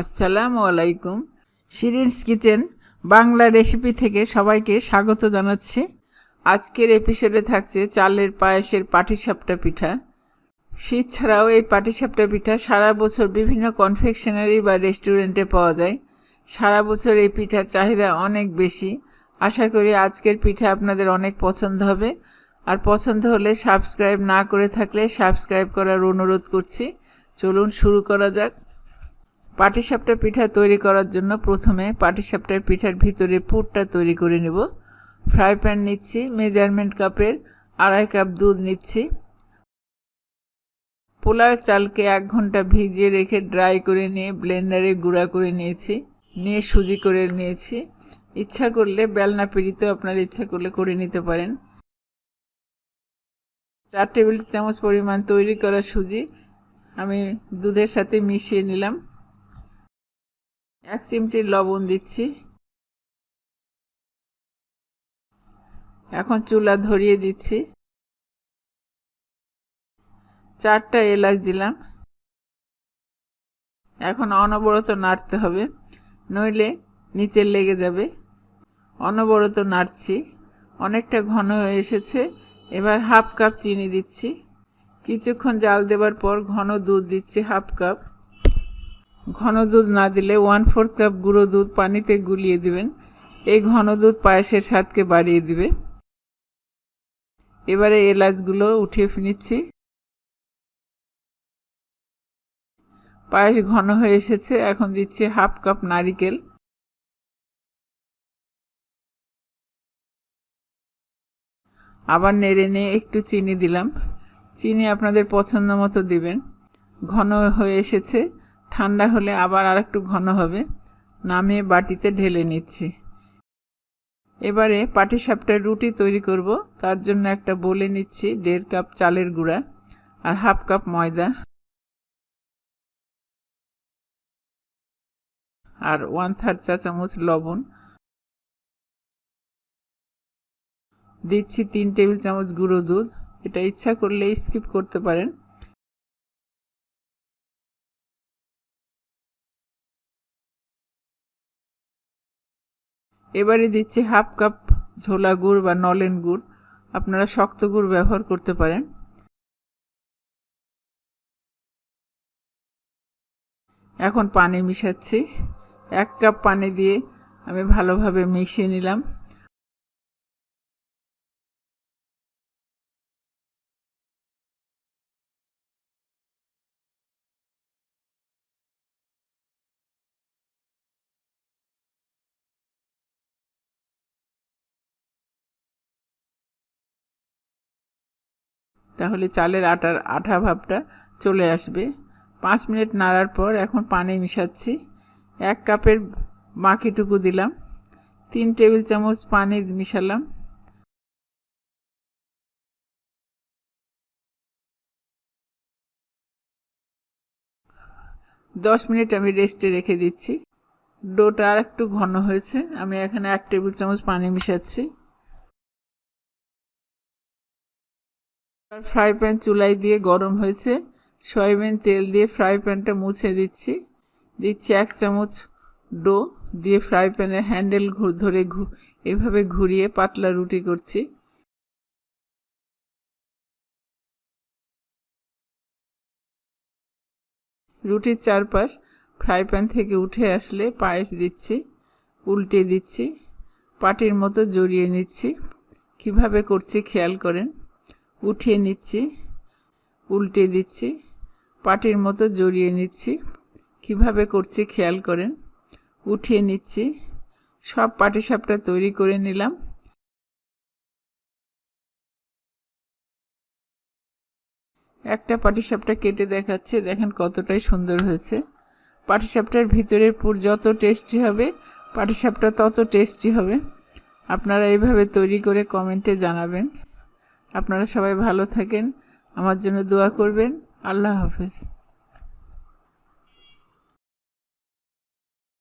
আসসালামু আলাইকুম। শিরিনস kitchen, Bangla recipe থেকে সবাইকে স্বাগত জানাচ্ছি। আজকের এপিসোডে থাকছে চালের পায়েসের পাটিসাপটা পিঠা। শীত ছাড়াও এই পাটিসাপটা পিঠা সারা বছর বিভিন্ন কনফেকশনারি বা রেস্টুরেন্টে পাওয়া যায়। সারা বছর এই পিঠার চাহিদা অনেক বেশি। আশা করি আজকের পিঠা আপনাদের অনেক পছন্দ হবে। আর পছন্দ হলে সাবস্ক্রাইব না করে থাকলে সাবস্ক্রাইব করার অনুরোধ করছি। চলুন শুরু করা যাক। পাটিসাপটা পিঠা তৈরি করার জন্য প্রথমে পাটিসাপটার পিঠার ভিতরে পুরটা তৈরি করে নেব। ফ্রাই প্যান নিচ্ছি, মেজারমেন্ট কাপের আড়াই কাপ দুধ নিচ্ছি। পোলাও চালকে এক ঘণ্টা ভিজিয়ে রেখে ড্রাই করে নিয়ে ব্লেন্ডারে গুঁড়া করে নিয়েছি, নিয়ে সুজি করে নিয়েছি। ইচ্ছা করলে বেলনা পিড়িতেও আপনার ইচ্ছা করলে করে নিতে পারেন। চার টেবিল চামচ পরিমাণ তৈরি করা সুজি আমি দুধের সাথে মিশিয়ে নিলাম। এক চিমটি লবণ দিচ্ছি। এখন চুলা ধরিয়ে দিচ্ছি। চারটা এলাচ দিলাম। এখন অনবরত নাড়তে হবে, নইলে নিচে লেগে যাবে। অনবরত নাড়ছি। অনেকটা ঘন হয়ে এসেছে। এবার হাফ কাপ চিনি দিচ্ছি। কিছুক্ষণ জাল দেবার পর ঘন দুধ দিচ্ছি হাফ কাপ। ঘন দুধ না দিলে ওয়ান ফোর্থ কাপ গুঁড়ো দুধ পানিতে গুলিয়ে দিবেন। এই ঘন দুধ পায়েসের স্বাদকে বাড়িয়ে দিবে। এবারে এলাচগুলো উঠিয়ে নিচ্ছি। পায়েস ঘন হয়ে এসেছে, এখন দিচ্ছি হাফ কাপ নারিকেল। আবার নেড়ে নিয়ে একটু চিনি দিলাম। চিনি আপনাদের পছন্দ মতো দিবেন। ঘন হয়ে এসেছে। ঠান্ডা হলে আবার আর একটু ঘন হবে। নামিয়ে বাটিতে ঢেলে নিচ্ছি। এবারে পাটিসাপটার রুটি তৈরি করব। তার জন্য একটা বলে নিচ্ছি দেড় কাপ চালের গুঁড়া আর হাফ কাপ ময়দা। আর ওয়ান থার্ড চা চামচ লবণ। দিচ্ছি তিন টেবিল চামচ গুঁড়ো দুধ। এটা ইচ্ছা করলে স্কিপ করতে পারেন। এবারে দিচ্ছি হাফ কাপ ঝোলা গুড় বা নলেন গুড়। আপনারা শক্ত গুড় ব্যবহার করতে পারেন। এখন পানি মিশাচ্ছি। এক কাপ পানি দিয়ে আমি ভালোভাবে মিশিয়ে নিলাম। তাহলে চালের আটার আঠা ভাবটা চলে আসবে। পাঁচ মিনিট নাড়ার পর এখন পানি মিশাচ্ছি। এক কাপের বাকিটুকু দিলাম। তিন টেবিল চামচ পানি মিশালাম। দশ মিনিট আমি রেস্টে রেখে দিচ্ছি। ডোটা আর একটু ঘন হয়েছে। আমি এখানে এক টেবিল চামচ পানি মিশাচ্ছি। ফ্রাই প্যান চুলাই দিয়ে গরম হয়েছে। সয়াবিন তেল দিয়ে ফ্রাই প্যানটা মুছে দিচ্ছি। দিচ্ছি এক চামচ ডো দিয়ে ফ্রাই প্যানের হ্যান্ডেল ধরে এভাবে ঘুরিয়ে পাতলা রুটি করছি। রুটির চারপাশ ফ্রাই প্যান থেকে উঠে আসলে পায়েস দিচ্ছি, উল্টে দিচ্ছি, পাটির মতো জড়িয়ে নিচ্ছি। কীভাবে করছি খেয়াল করেন। উঠিয়ে নিচ্ছি, উল্টে দিচ্ছি, পাটির মতো জড়িয়ে নিচ্ছি। কীভাবে করছি খেয়াল করেন? উঠিয়ে নিচ্ছি, সব পাটিসাপটা তৈরি করে নিলাম। একটা পাটিসাপটা কেটে দেখাচ্ছে, দেখেন কতটাই সুন্দর হয়েছে। পাটিসাপটার ভিতরের পুর যত টেস্টি হবে পাটিসাপটা তত টেস্টি হবে। আপনারা এইভাবে তৈরি করে কমেন্টে জানাবেন। আপনারা সবাই ভালো থাকেন। আমার জন্য দোয়া করবেন। আল্লাহ হাফেজ।